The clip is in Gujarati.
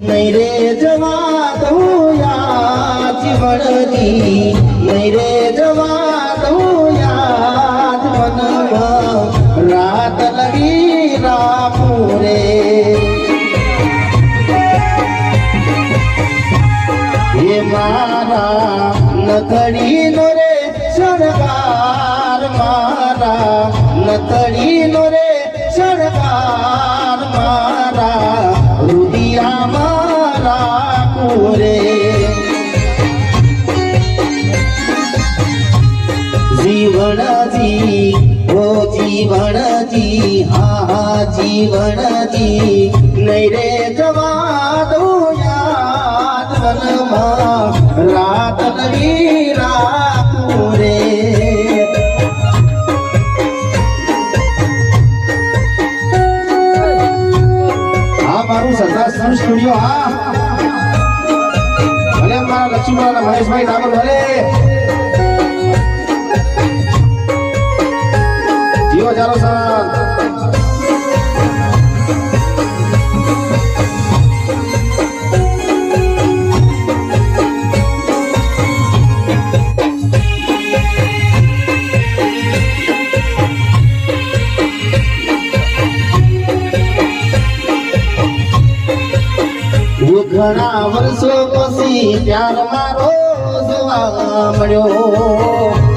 નહીં રે જવા દઉં યાદ જીવનની નહીં રે જવા દઉં યાદ મનમાં રાત લડી રાખું રે. હે મારા નથડીનો રે શણગાર મારા નથડીનો રે શણગાર મારા. કુરે જીવણજી ઓ જીવણજી હા હા જીવણજી નહીં રે જવા દઉં યાદ રે આ મારું સરદાર સ્ટુડિયો હા મારા લક્ષ્મીવાળા મહેશભાઈ ડામર ભલે. જીવો ચાલો સર ઘણા વર્ષો પછી પ્યાર મારો જોવા મળ્યો.